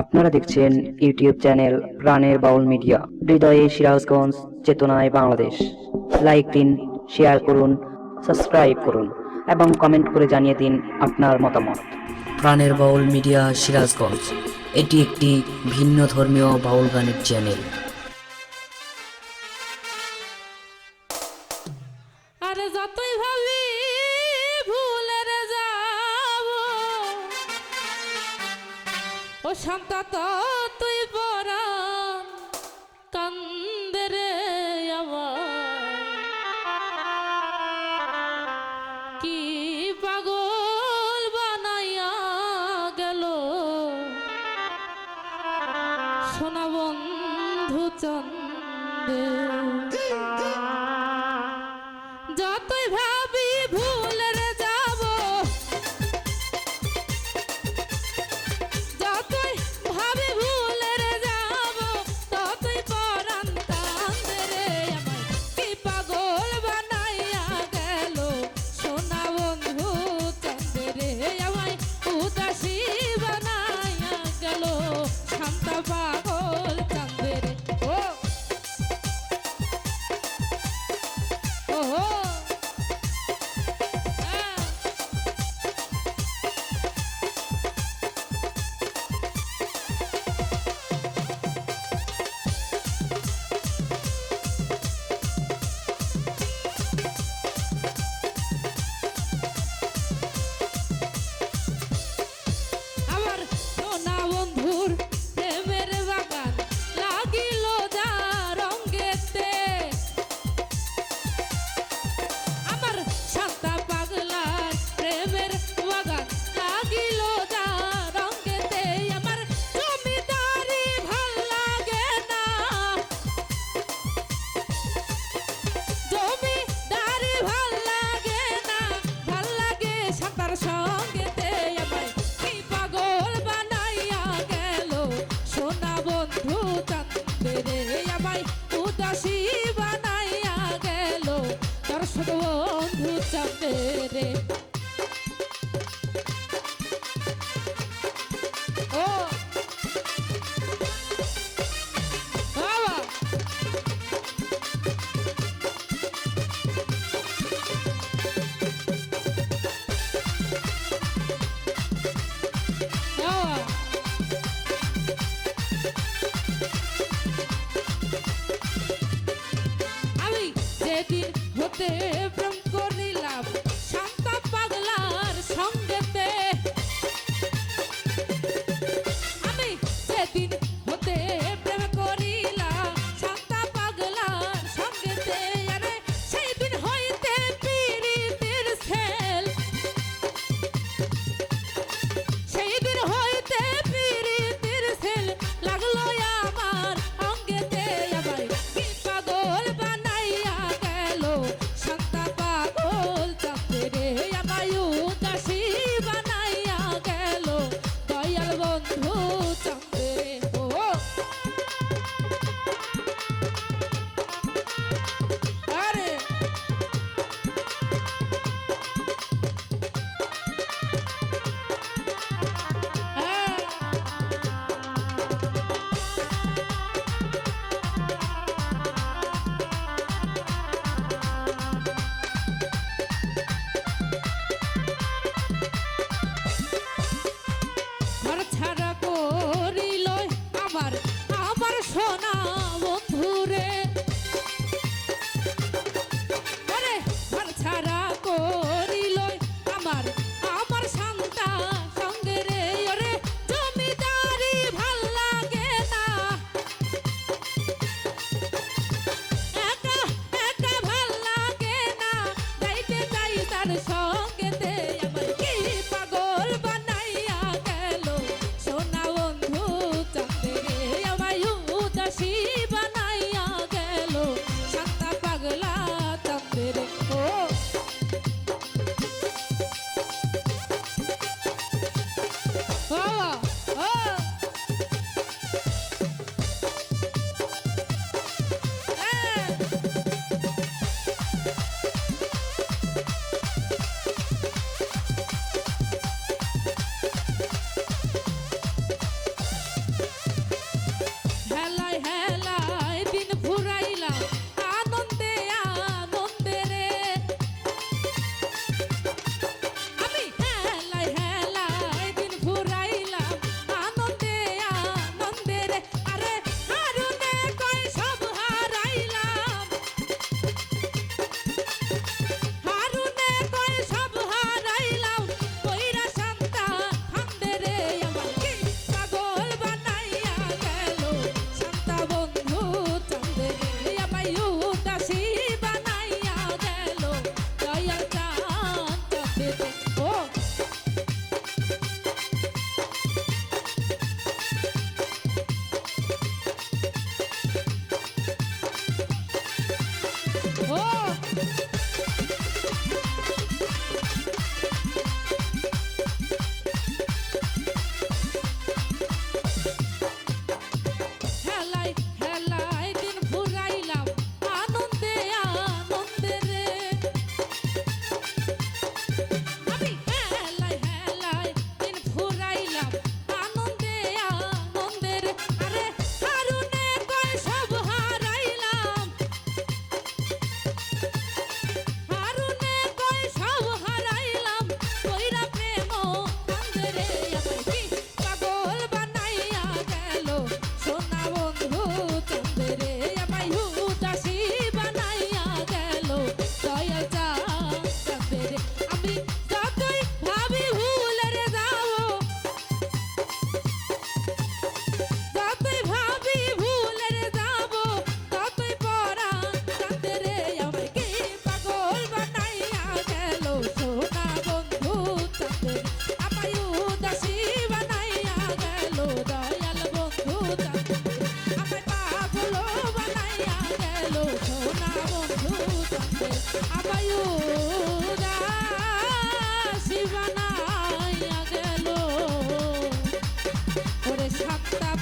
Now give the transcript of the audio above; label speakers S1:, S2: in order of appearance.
S1: আপনারা দেখছেন YouTube channel প্রাণের বাউল মিডিয়া। হৃদয়ে সিরাজগঞ্জ, চেতনায় বাংলাদেশ। লাইক দিন, শেয়ার করুন, সাবস্ক্রাইব করুন এবং কমেন্ট করে জানিয়ে দিন আপনার মতামত। প্রাণের বাউল মিডিয়া সিরাজগঞ্জ, এটি একটি ভিন্ন ধর্মীয় বাউল গানের চ্যানেল।
S2: ও শান্তা তো তুই পরাণ কান্দে রে আমার কি পাগল বানাইয়া গেল? সোনা বন্ধু চন্দে। উদাসী বানাইয়া গেল। দর্শক বন্ধু চান্দে রে। হতে প্রেম করিলাম the show.